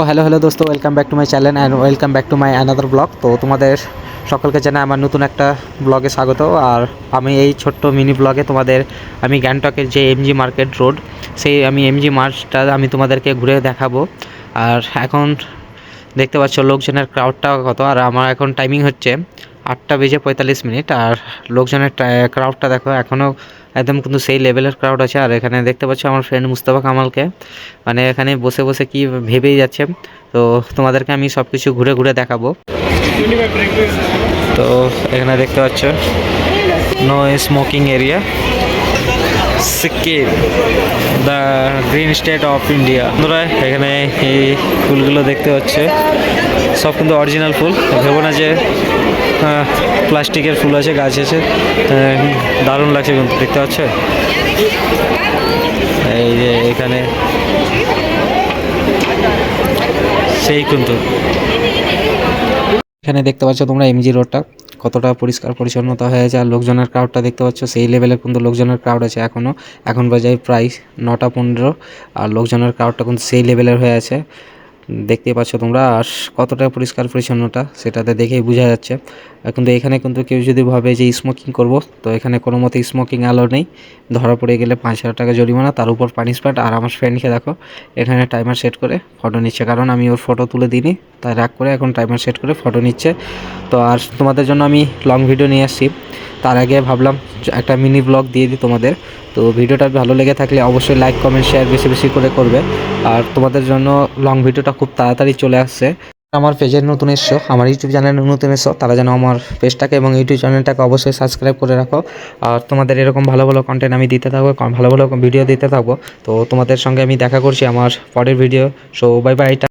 তো hello hello দোস্ত welcome back to my channel and welcome back to my another blog তো তোমাদের সকলকে জানাই আমার নতুন একটা ব্লগে স্বাগত। আর আমি এই ছোট্ট মিনি ব্লগে তোমাদের, আমি গ্যাংটকের যে এমজি মার্কেট রোড সেই আমি এমজি মার্চটা আমি তোমাদেরকে ঘুরে দেখাবো। আর এখন দেখতে পাচ্ছ লোকজনের ক্রাউডটা কত, আর আমার এখন টাইমিং হচ্ছে আটটা বেজে পঁয়তাল্লিশ মিনিট, আর লোকজনের ক্রাউডটা দেখো এখনও একদম কিন্তু সেই লেভেলের ক্রাউড আছে। আর এখানে দেখতে পাচ্ছ আমার ফ্রেন্ড মুস্তাফা কামালকে। মানে এখানে বসে বসে কি ভেবেই যাচ্ছে। তো তোমাদেরকে আমি সব কিছু ঘুরে ঘুরে দেখাবো। তো এখানে দেখতে পাচ্ছ no smoking area Sikkim the green state of India বন্ধুরা, এখানে এই ফুলগুলো দেখতে হচ্ছে সব কিন্তু অরিজিনাল ফুল। ভেবো না যে প্লাস্টিকের ফুল আছে গাছ আছে। আহ, দারুণ লাগছে কিন্তু দেখতে পাচ্ছ? এই যে এখানে। সেই কিন্তু। এখানে দেখতে পাচ্ছ তোমরা এমজি রোডটা কতটা পরিষ্কার পরিচ্ছন্নতা হয়েছে আর লোকজনের ক্রাউডটা দেখতে পাচ্ছ সেই লেভেলের কিন্তু লোকজনের ক্রাউড আছে এখনও এখন বাজে প্রায় নটা পনেরো আর লোকজনের ক্রাউডটা কিন্তু সেই লেভেলের হয়ে আছে। দেখতেই পাচ্ছ তোমরা আর কতটা পরিষ্কার পরিচ্ছন্নতা, সেটাতে দেখেই বোঝা যাচ্ছে। কিন্তু এখানে কিন্তু কেউ যদি ভাবে যে স্মোকিং করব, তো এখানে কোনো মতে স্মোকিং অ্যালো নেই। ধরা পড়ে গেলে পাঁচ হাজার টাকা জরিমানা, তার উপর পানিশমেন্ট আর আমার ফ্রেন্ডকে দেখো, এখানে টাইমার সেট করে ফটো নিচ্ছে। কারণ আমি ওর ফটো তুলে দিইনি, তাই রাগ করে এখন টাইমার সেট করে ফটো নিচ্ছে। তো আর তোমাদের জন্য আমি লং ভিডিও নিয়ে আসছি। তার আগে ভাবলাম একটা মিনি ব্লগ দিয়ে দিই তোমাদের। তো ভিডিওটা ভালো লেগে থাকলে অবশ্যই লাইক কমেন্ট শেয়ার বেশি বেশি করে করবে। আর তোমাদের জন্য লং ভিডিওটা খুব তাড়াতাড়ি চলে আসছে। আমার পেজের নতুন এসছো, আমার ইউটিউব চ্যানেলের নতুন এসছো, তারা যেন আমার পেজটাকে এবং ইউটিউব চ্যানেলটাকে অবশ্যই সাবস্ক্রাইব করে রাখো। আর তোমাদের এরকম ভালো ভালো কন্টেন্ট আমি দিতে থাকব, ভালো ভালো ভিডিও দিতে থাকব। তো তোমাদের সঙ্গে আমি দেখা করছি আমার পরের ভিডিও সো বাই বাই